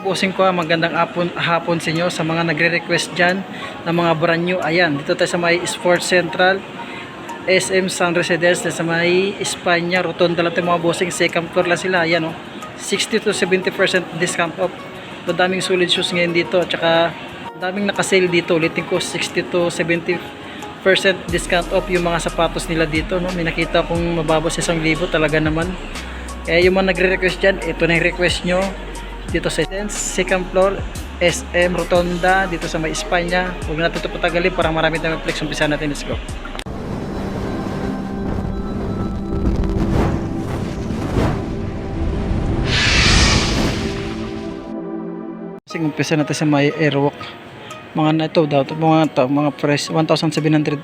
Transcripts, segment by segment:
Bossing ko, magandang hapon, hapon sa inyo sa mga nagre-request dyan ng mga brand new. Ayan, dito tayo sa may Sports Central, SM San Residence, sa may Espanya, Rotonda lang mga bossing. Second floor lang sila. Ayan, oh. 60 to 70% discount off. Madaming solid shoes ngayon dito. At saka, daming nakasale dito. Ulitin ko, 60 to 70% discount off yung mga sapatos nila dito. No? May nakita kong mababa sa isang libo talaga naman. Kaya yung mga nagre-request dyan, ito na yung request nyo dito sa second floor, SM Rotonda, dito sa may Espanya. Huwag na ito patagalin, parang marami tayong flex. Umpisa natin, let's go. Kasi umpisa natin sa may Airwalk. Mga na ito daw, mga to, mga price 1,795.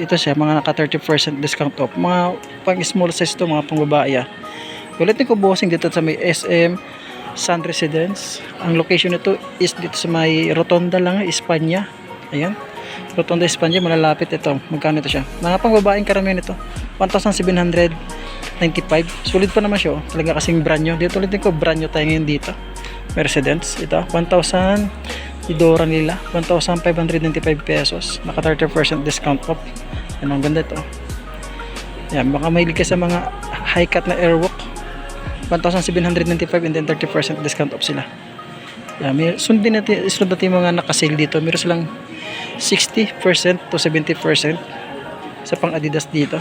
Ito siya, mga naka 30% discount off. Mga pang small size to, mga pang babae. ah. Ulitin ko bossing dito sa may SM Sun Residence. Ang location nito is dito sa may Rotonda lang, Espanya. Ayan. Rotonda, Espanya, malalapit ito. Magkano ito siya? Mga pang babaeng karamihan ito. 1,795. Sulit pa naman siya. Oh. Talaga kasing brand new. Dito ulitin ko, brand new tayo ngayon dito. Mercedes. Ito, 1,000 Idora nila, 1,595 pesos. Naka 30% discount off. Yan, ang ganda ito. Yan, baka mahilig ka sa mga high cut na airwalk. 1,795 and then 30% discount off sila. Yeah, may sundin natin, sunod natin yung mga nakasale dito. Meron silang 60% to 70% sa pang Adidas dito.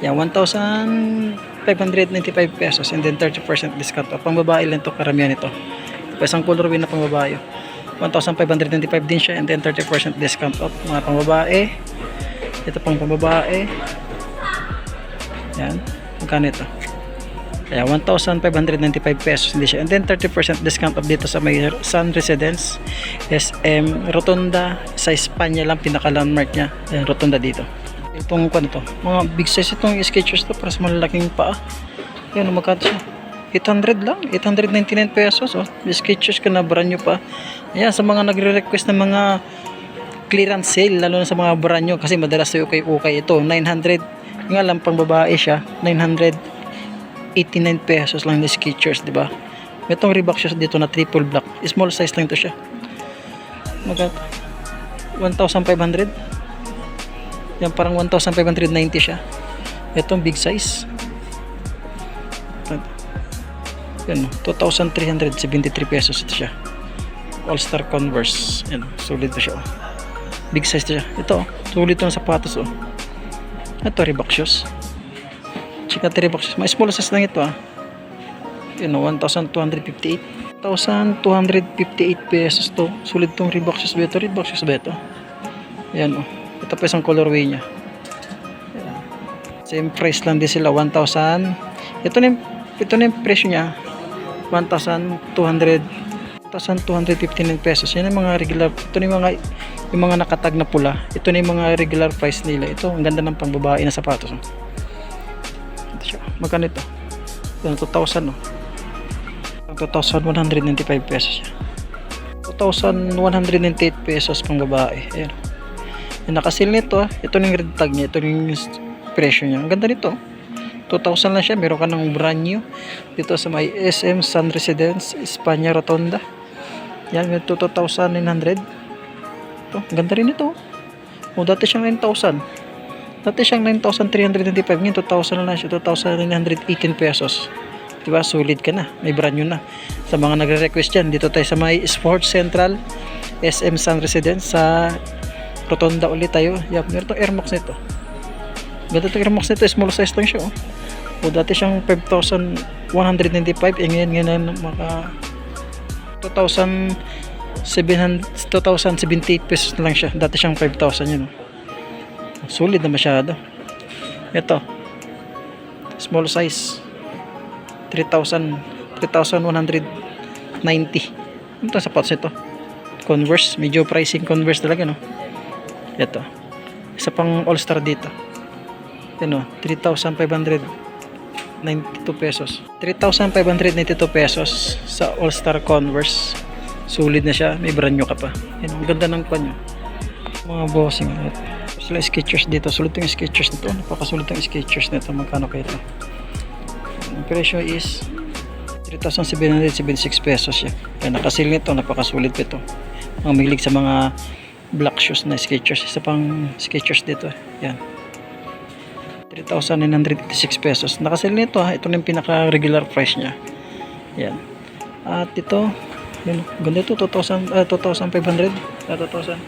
Yan, 1,595 pesos and then 30% discount off. Pang babae lang to karamihan ito. Pa isang colorway na pang babae. 1,595 din siya and then 30% discount off. Mga pang babae. Ito pang pang babae. Yan. Magkano ito? Kaya 1,595 pesos hindi siya. And then 30% discount off dito sa may Sun Residence SM Rotonda sa Espanya lang pinaka-landmark niya. Ayan, Rotonda dito. Itong ano to? Mga big size itong Skechers to para sa malalaking paa. Yan, magkano siya? 800 lang. 899 pesos. Oh. Skechers ka na brand new pa. Ayan, sa mga nagre-request ng mga clearance sale, lalo na sa mga brand new kasi madalas sa ukay-ukay ito. 900 nga lang pang babae siya. 900 89 pesos lang ni Skechers, di ba? Itong Reebok shoes dito na triple black. Small size lang to siya. Magkat 1,500. Yan parang 1,590 siya. Itong big size. Yan, 2,373 pesos ito siya. All-Star Converse. Yan, solid to siya. oh. Big size to siya. Ito, oh, solid to ng sapatos. Oh. Ito, Reebok shoes. Chika 3 boxes. May small size lang ito ah. Yun o, 1,258. 1,258 pesos to. Sulit tong Reebok shoes ba ito? Reebok shoes ba ito? Ayan o. Ito pa isang colorway niya. Ayan. Same price lang din sila. 1,000. Ito na ito na yung presyo niya. 1,200 1,259 pesos. Yan yung mga regular. Ito na yung mga yung mga nakatag na pula. Ito na yung mga regular price nila. Ito, ang ganda ng pangbabae na sapatos. Oh. Siya. Magkano ito? Ito, 2,000 no? 2,195 pesos siya. 2,198 pesos pang babae. Ayan. Yung nakasil nito, ah. ito yung red tag niya. Ito yung presyo niya. Ang ganda nito. 2,000 lang siya. Meron ka ng brand new. Dito sa may SM Sun Residence, Espanya Rotonda. Yan, yung 2,900. Ito, ang ganda rin ito. O, dati siyang 9,000. Dati siyang 9,395. Ngayon, 2,000 na lang siya. 2,918 pesos. Diba? Sulit ka na. May brand new na. Sa mga nagre-request dyan, dito tayo sa may Sports Central SM Sun Residence sa Rotonda ulit tayo. Yup, meron itong Air nito. Ganda itong Air Max nito. Small size lang siya. Oh. O, dati siyang 5,195. Eh, ngayon, ngayon maka 2,000 700 2,078 pesos na lang siya. Dati siyang 5,000 yun. Oh. Solid na masyado. Ito. Small size. 3,000 3,190. Ano to sapatos ito? Converse. Medyo pricing Converse talaga no. Ito. Isa pang All-Star dito. Ano, 3,592 pesos. 3,592 pesos sa All-Star Converse. Solid na siya. May brand new ka pa. Ang ganda ng kwan nyo. Mga bossing. Sila Skechers dito. Sulit yung Skechers nito. Napakasulit yung Skechers nito. Magkano kayo ito? Ang presyo is 3,776 pesos siya. Kaya nakasil nito, napakasulit pa ito. Mga milig sa mga black shoes na Skechers. Isa pang Skechers dito. Yan. 3,986 pesos. Nakasil nito ha. Ito yung pinaka regular price niya. Yan. At ito, yun, ganda ito, 2,000, ah, 2,500. Ah, 2,000.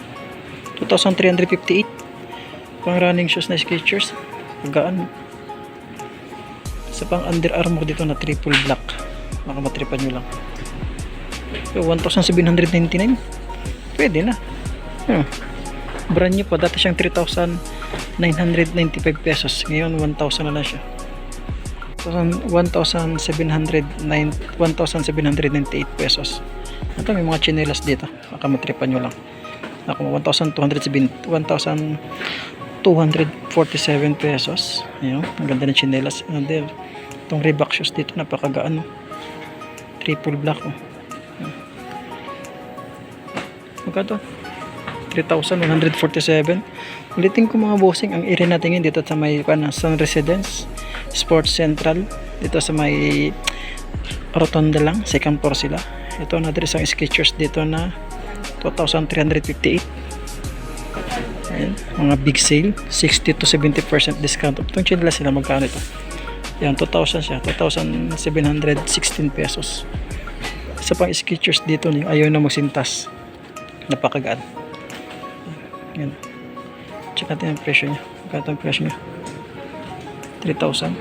2,358. Pang running shoes na Skechers. Gaan. Sa pang Under Armour dito na triple black. Baka matripan nyo lang. So, 1,799. Pwede na. Hmm. Brand new pa. Dati siyang 3,995 pesos. Ngayon, 1,000 na lang siya. 1,709 1,798 pesos. Ito, may mga chinelas dito. Baka matripan nyo lang. Ako, 1,207 1,247 pesos. Ayun, ang ganda ng chinelas. Ano din, itong Reebok shoes dito, napakagaan. no? Triple black. Oh. Ayun. Magkano? 3,147. Ulitin ko mga bossing, ang area natin ngayon dito sa may ano, Sun Residence, Sports Central, dito sa may Rotonda lang, second floor sila. Ito na isang Skechers dito na 2,358. Ayan, mga big sale, 60 to 70% discount. Itong chinila sila, magkano ito? Yan, 2,000 siya, 2,716 pesos. Isa pang Skechers dito, ayaw na magsintas. Napakagaan. Yan. Check natin ang presyo niya. Magkano ang presyo niya? 3,000.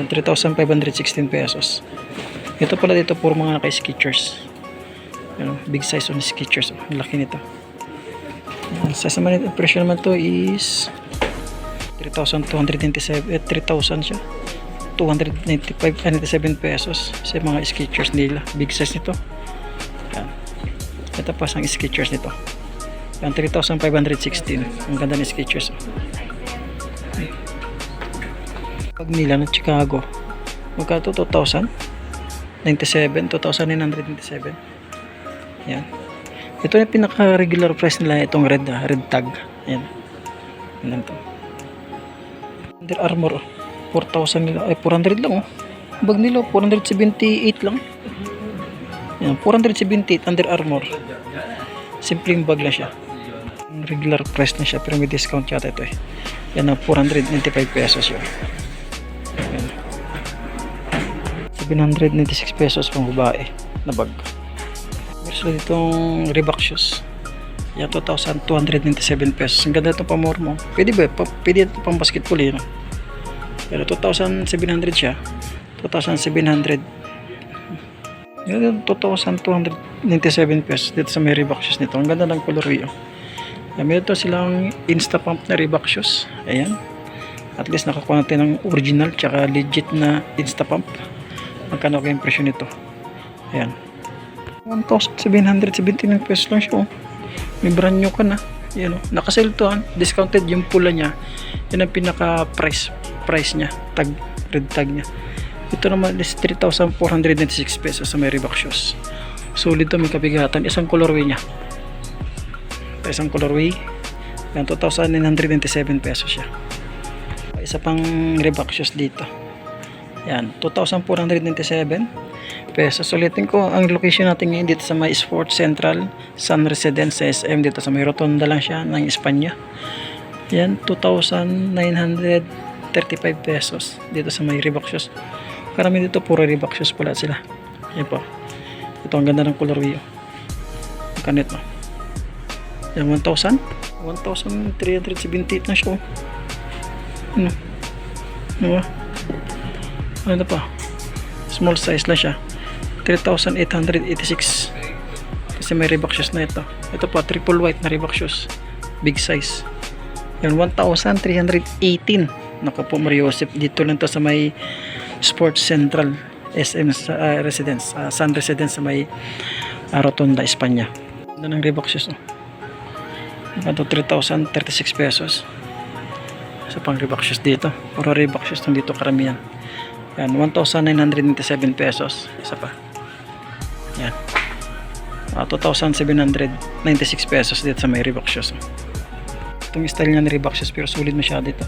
Yan, 3,516 pesos. Ito pala dito puro mga naka-Skechers. Ano, big size on Skechers. Oh, ang laki nito. Sa ang presyo naman to is 3,227 eh, 3,000 siya. 295 ah, 97 pesos sa mga Skechers nila. Big size nito. Yan. Ito pa ang Skechers nito. Yan 3,516. Ang ganda ng Skechers. oh. Pag nila ng Chicago, magkano 2,000? 97, 2,997. Yan. Ito yung pinaka-regular price nila itong red, ah, red tag. Yan. Yan to. Under Armour, oh. 4,000 nila, ay 400 lang oh. Bag nila, 478 lang. Yan, 478 Under Armour. Simpleng bag lang siya. Regular price na siya pero may discount yata ito eh. Yan ang 495 pesos yun. Yan. 796 pesos pang babae na bag. Sila ditong Reebok shoes. Yan 2,297 pesos. Ang ganda ito pa more mo. Pwede ba? Pa, pwede ito pang basketball yun. Pero 2,700 siya. 2,700 yun, 2,297 pesos dito sa may Reebok shoes nito. Ang ganda ng colorway. Oh. Yan, meron to silang Instapump na Reebok shoes. Ayan. At least nakakuha natin ng original tsaka legit na Instapump. Magkano kaya yung presyo nito? Ayan. 1,779 pesos lang siya. Oh. May brand new ka na. Yan, oh. Nakasale to. ah. Discounted yung pula niya. Yan ang pinaka price price niya. Tag, red tag niya. Ito naman is 3,496 pesos sa may Reebok shoes. Solid to may kabigatan. Isang colorway niya. Isang colorway. Yan, 2,997 pesos siya. Isa pang Reebok shoes dito. Yan, 2,497 pesos. Ulitin ko, ang location natin ngayon dito sa may Sports Central Sun Residence sa SM dito sa may Rotonda lang siya ng Espanya. Yan, 2,935 pesos dito sa may shoes. Karami dito puro shoes pala sila. Yan po. Ito ang ganda ng oh. Ang kanit no. Yan, 1,000? 1,378 na siya. Ano? Ano ba? Ano pa? Small size lang siya. 3,886. Kasi may Reebok shoes na ito. Ito pa, triple white na Reebok shoes. Big size. Yan, 1,318. Naku po, Mario Joseph. Dito lang to sa may Sports Central SM sa, ah, Residence. ah, Sun Residence sa may ah, Rotonda, Espanya. Ito ng Reebok shoes. Oh. Ito, 3,036 pesos. Sa pang Reebok shoes dito. Puro Reebok shoes nang dito karamihan. Yan, 1,997 pesos. Isa pa. Yan. Ah, 2,796 pesos dito sa may Reebok shoes. oh. Itong style niya ng Reebok shoes pero sulit masyado ito.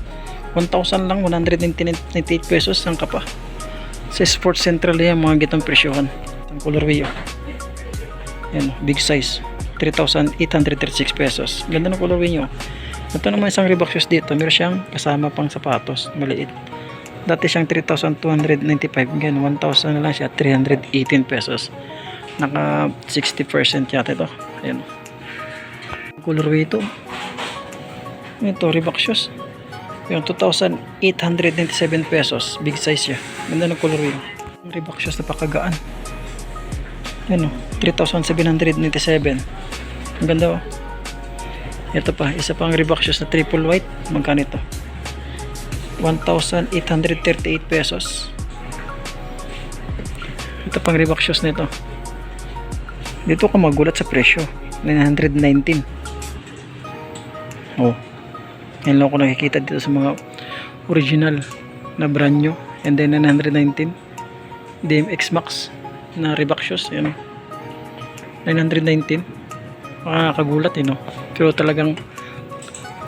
1,000 lang, 198 pesos ang kapa. Sa Sports Central yan, mga gitong presyohan. Ang colorway oh. Yan, oh, big size. 3,836 pesos. Ganda ng colorway nyo. Ito naman isang Reebok shoes dito. Meron siyang kasama pang sapatos. Maliit. Dati siyang 3,295. Ngayon, 1,000 na lang siya. 318 pesos. Naka 60% yata ito. Ayan. Colorway ito. Ito, Reebok shoes. Yung 2,897 pesos. Big size siya. Ganda ng colorway. Ang Reebok shoes napakagaan. Yan o. 3,797. Ang ganda o. Ito pa. Isa pang Reebok shoes na triple white. Magkano ito? 1,838 pesos. Ito pang Reebok shoes nito. Dito ka magulat sa presyo. 919. Oh. Yan lang ako nakikita dito sa mga original na brand new. And then 919. DMX Max na Reebok shoes. Yan. 919. Makakagulat eh no. Pero talagang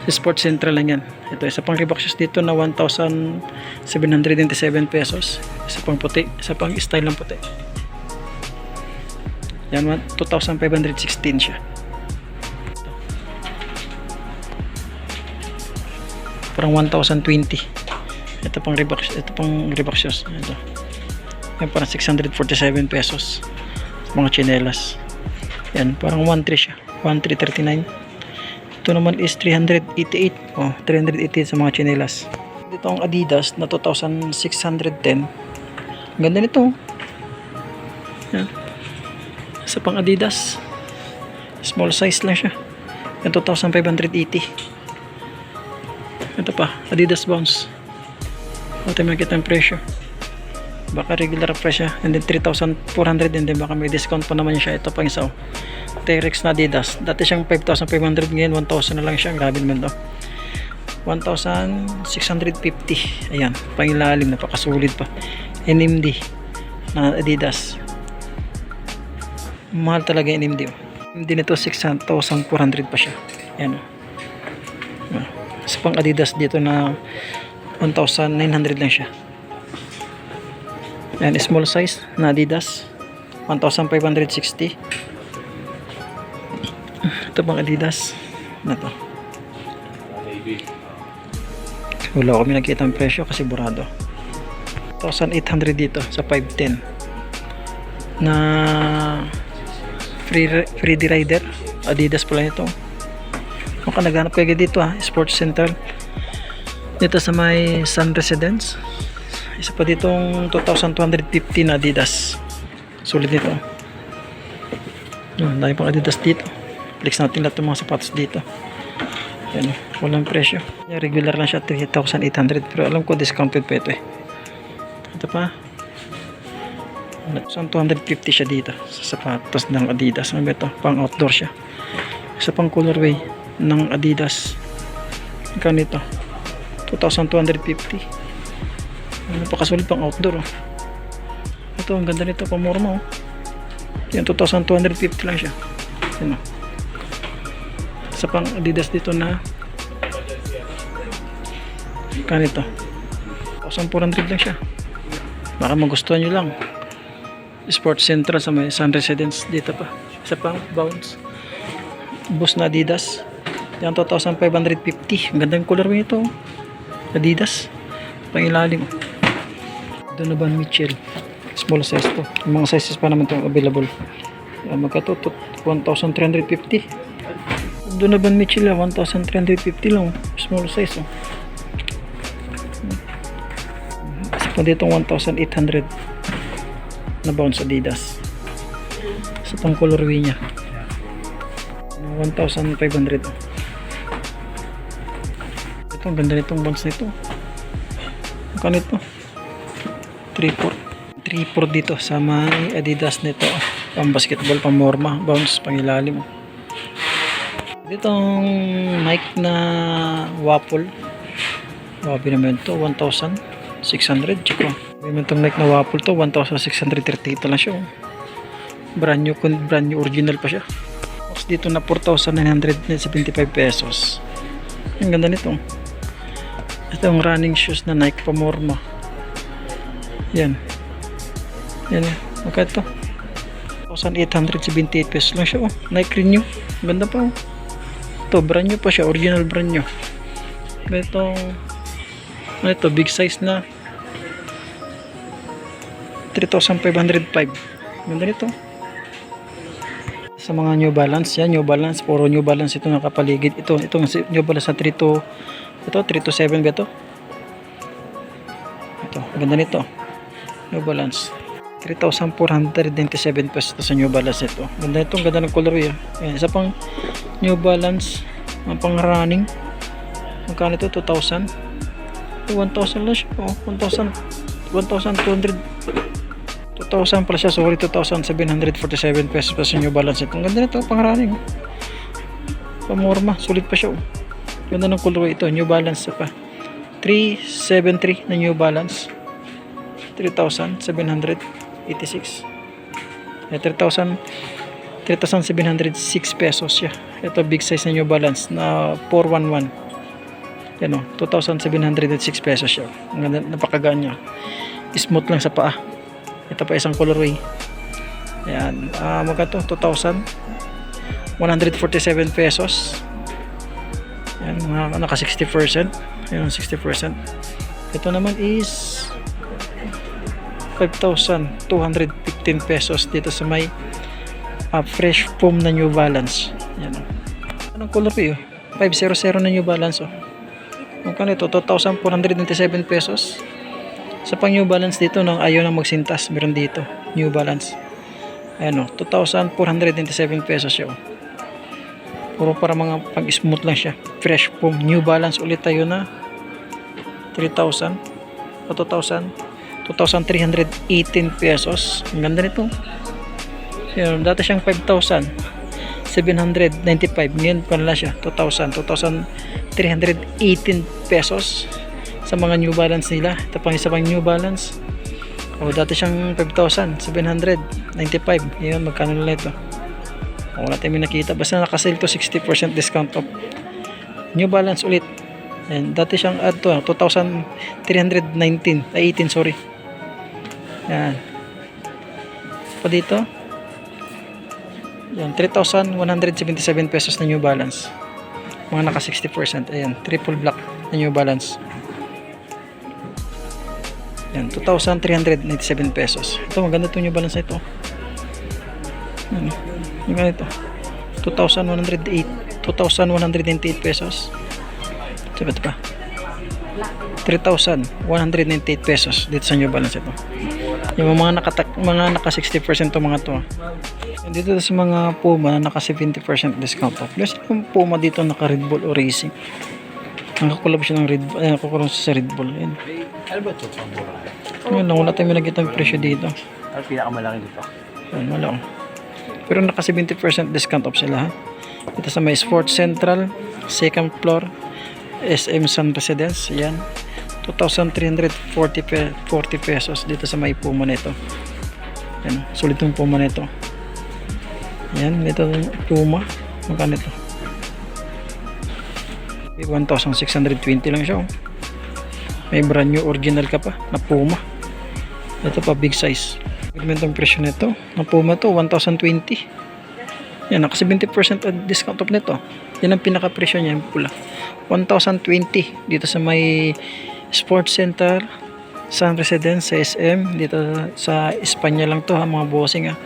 sa Sports Central lang yan. Ito, isa pang Reebok shoes dito na 1,797 pesos. Isa pang puti. Isa pang style ng puti. Yan, 2,516 siya. Parang 1,020. Ito pang Reebok, ito pang shoes. Ito. Yan, parang 647 pesos. Mga chinelas. Yan, parang 1,3 siya. 1,339. Ito naman is 388. Oh, 388 sa mga chinelas. Dito ang Adidas na 2,610. Ang Ganda nito. Yan. Sa pang Adidas. Small size lang siya. Yan 2,580. Ito pa, Adidas Bounce. Ito may nakita ang presyo. Baka regular price siya. And then 3,400 and then baka may discount pa naman siya. Ito pang isa. oh. T-Rex na Adidas. Dati siyang 5,500 ngayon 1,000 na lang siya. Grabe naman to. 1,650. Ayan. Pangilalim. Napakasulit pa. NMD na Adidas. Mahal talaga yung NMD. oh. NMD nito 6,400 pa siya. Ayan. oh. Ah. Sa pang Adidas dito na 1,900 lang siya. Ayan, small size na Adidas. 1,560. Ito pang Adidas. Na to. Wala kami nakita ang presyo kasi burado. 1,800 dito sa 510. Na free, free rider. Adidas pala ito. Mukhang naghanap kayo dito ha. Sports Central. Dito sa may Sun Residence. Isa pa ditong 2,250 na Adidas. Sulit nito. Yun, dami pang Adidas dito. Flex natin lahat ng mga sapatos dito. Yan, walang presyo. Regular lang siya 3,800 pero alam ko discounted pa ito eh. Ito pa. 250 siya dito sa sapatos ng Adidas. Ano ito? Pang outdoor siya. Isa pang colorway ng Adidas. Magkano ito? 2,250. Ano pa kasulit pang outdoor oh. Ito, ang ganda nito. Pamorma oh. Yan, 2,250 lang siya. Yan oh. Sa pang Adidas dito na kanito 1,400 lang siya. Baka magustuhan nyo lang. Sports Central sa may Sun Residence dito pa. Isa pang bounce. Bus na Adidas. Yan 2,550. Ang gandang color nito. Adidas. Pangilalim. Donovan Mitchell. Small size to. Yung mga sizes pa naman itong available. Yan, magkatutot. 1,350. Donovan Mitchell ah, 1,350 lang. Small size oh. Isa pa dito 1,800 na bounce Adidas. Sa pang colorway niya. 1,500 oh. Ito, ang ganda nitong bounce nito. Magkano ito? 3-4. 3-4 dito sa may Adidas nito. Pang basketball, pang morma, bounce, pang ilalim. Dito ang Nike na waffle. Grabe naman ito, 1,600. Tsaka, may naman itong Nike na waffle to, 1,638 lang siya. oh. Brand new, brand new original pa siya. Tapos dito na 4,975 pesos. Ang ganda nito. Ito ang running shoes na Nike Pamorma. Yan. Yan o. Magkano to? 1,878 pesos lang siya oh. Nike Renew. Ganda pa oh. Ito, brand new pa siya. Original brand new. Ito, ano ito, big size na 3,505. Ganda nito. Sa mga New Balance, yan, New Balance, puro New Balance ito nakapaligid. Ito, itong New Balance na 3 to, ito, 3 to 7 ba ito? Ito, ganda nito. New Balance. 3,497 pesos ito sa New Balance ito. Ganda ito, ganda ng color yan. Ayan, isa pang New Balance, ang pang running. Magkano ito? 2,000? 1,000 lang siya. Oh, 1,000. 1,200. 2,000 pala siya. Sorry, 2,747 pesos pa sa New Balance. Ang ganda nito, pang running. oh. Pamorma, sulit pa siya. Oh. Ganda ng colorway ito, New Balance pa. 373 na New Balance. 3,786. Eh, 3,000 3,706 pesos siya. Ito big size na New Balance na 411. Yan o, 2,706 pesos siya. Ang ganda, napakagaan niya. Smooth lang sa paa. Ito pa isang colorway. Ayan, ah magka to 2,147 pesos. Yan, mga naka 60%. Ayan, 60%. Ito naman is 5,215 pesos dito sa may ah, fresh foam na New Balance. Yan. Anong color po yun? 500 na New Balance oh. Magkano ito? 2,497 pesos. Sa pang New Balance dito nang ayaw na magsintas, meron dito. New Balance. Ayan o, 2,497 pesos siya o. Puro para mga pag-smooth lang siya. Fresh foam. New Balance ulit tayo na 3,000 o 2,000 2,318 pesos. Ang ganda nito. Yan, dati siyang 5,795. Ngayon pala siya 2,000. 2,318 pesos sa mga New Balance nila. Ito pang isa pang New Balance. O dati siyang 5,795. Ngayon magkano nila ito? O wala tayong nakita. Basta nakasale to 60% discount off. New Balance ulit. And dati siyang add to 2,319 ay 18 sorry. Yan. Pa dito. Yan, 3,177 pesos na New Balance. Mga naka 60%. Ayan, triple black na New Balance. Yan, 2,397 pesos. Ito, maganda itong New Balance ito. Yan, maganda ito. 2,108 2,198 pesos. Sabi ito pa. 3,198 pesos dito sa New Balance ito. Yung mga naka mga naka 60% to mga to. And dito sa mga Puma na naka 70% discount. Plus yung Puma dito naka Red Bull o Racing. Nakakulab siya ng Red Bull. Ay, nakakulab siya sa Red Bull. Yan. Ano ba ito? Yun lang, wala tayong nakita ng presyo dito. Ano pinakamalaki dito? Yan, wala. oh. Pero naka 70% discount off sila ha. Dito sa may Sports Central, second floor, SM Sun Residence. Yan. 2,340 pe 40 pesos dito sa may Puma nito. Yan, sulit yung Puma nito. Yan, dito yung Puma. Magkano ito? 1,620 lang siya. oh. May brand new original ka pa na Puma. Ito pa big size. Tignan itong presyo nito. Na Puma to 1,020. Yan, naka 70% discount off nito. Yan ang pinaka presyo niya, yung pula. 1,020 dito sa may Sports Center, San Residence, sa SM. Dito sa Espanya lang to ha, mga bossing ha.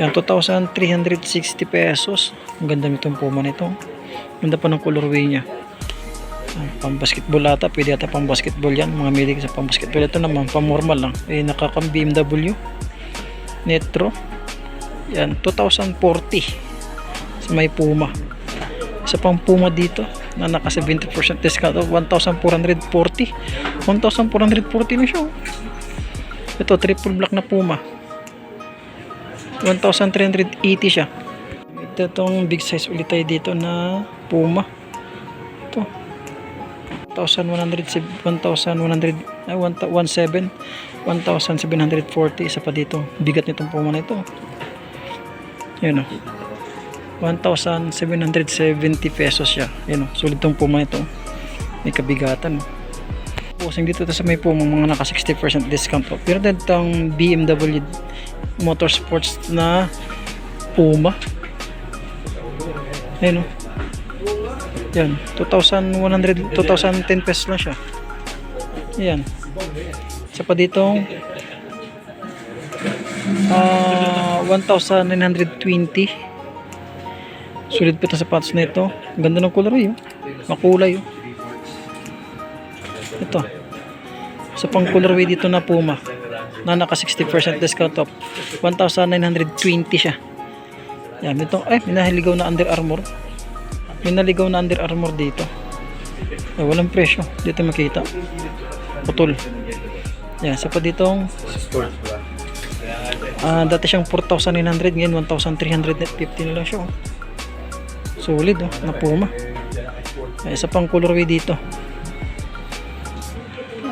Yan, 2,360 pesos. Ang ganda nitong Puma nito. Ganda pa ng colorway niya. Pang basketball ata, pwede ata pang basketball yan. Mga milig sa pang basketball. Ito naman, pang normal lang. Eh, nakakang BMW. Netro. Yan, 2,040 sa may Puma. Isa pang Puma dito na naka 70% discount of 1,440. 1,440 na siya. oh. Ito, triple black na Puma. 1,380 siya. Ito itong big size ulit tayo dito na Puma. Ito. 1,100, 1,100, ay, 1,700, 1,740. Isa pa dito. Bigat nitong Puma na ito. Yun o. 1,770 pesos siya. Yun o. Sulit tong Puma ito. May kabigatan. Pusing dito to sa may Puma mga naka 60% discount po. Pero itong BMW motorsports na Puma. Ayun o. Yan, 2,100, 2,010 pesos lang siya. Yan. Isa pa ditong ah 1,920. Sulit pa itong sapatos na ito. Ang ganda ng color yun. Makulay yun. Ito. Sa pang colorway dito na Puma na naka 60% discount off 1,920 siya yan ito ay minahiligaw na Under Armour minaligaw na Under Armour dito. Ay walang presyo. Dito makita. Putol. Yan sa pa ditong ba? ah, dati siyang 4,900 ngayon 1,350 na lang siya oh. solid oh. Na Puma ay, isa pang colorway dito.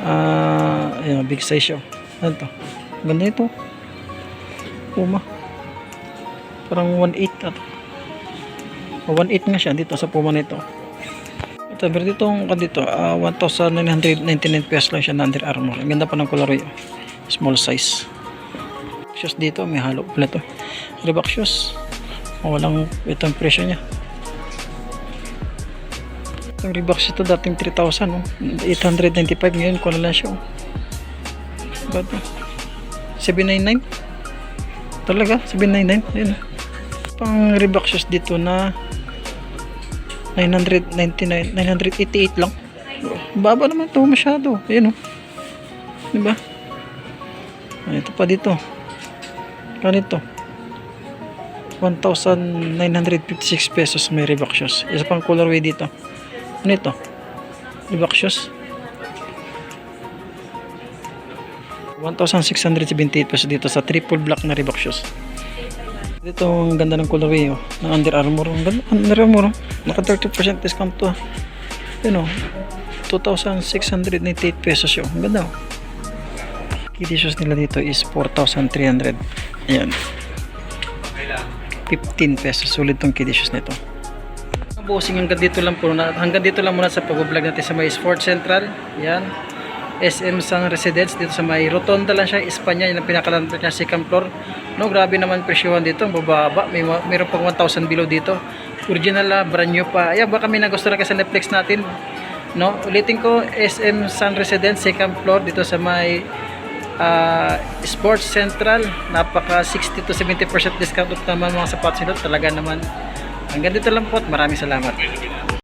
Ah ayan, big size siya oh. ano to? Ganda ito. Puma. Parang 1.8 at 1.8 nga siya dito sa Puma nito ito pero dito ang dito ah, 1,999 pesos lang siya na Under Armour ang ganda pa ng colorway oh. small size shoes dito may halo pala to Reebok shoes walang itong presyo niya itong Reebok shoes ito dating 3,000 oh. 895 ngayon ko lang siya oh. Oh? 799 talaga 799 yun pang Reebok shoes dito na 999 988 lang. Baba naman to masyado yun oh. Diba? Ah, ito pa dito. Ganito. 1,956 pesos may Reebok shoes isa pang colorway dito. Ano ito Reebok shoes 1,678 pesos dito sa triple black na Reebok shoes dito ang ganda ng colorway oh, ng Under Armour ang ganda. Under Armour oh. naka 30% discount to yun oh. 2,698 pesos yun. Ang ganda oh. Kitty shoes nila dito is 4,300 ayan. 15 pesos. Sulit tong kitty shoes nito. Bossing hanggang dito lang po na, hanggang dito lang muna sa pag-vlog natin sa may Sports Central. Yan SM San Residence dito sa may Rotonda lang siya Espanya yun ang pinakalantan niya second floor. No grabe naman presyohan dito bababa. May ma- mayroon pang 1,000 below dito. Original ah, brand new pa. Ayan baka may nagustuhan ka sa Netflix natin no? Ulitin ko SM San Residence second floor dito sa may ah, Sports Central. Napaka 60 to 70% discount naman mga sapatos nila. Talaga naman. Hanggang dito lang po at maraming salamat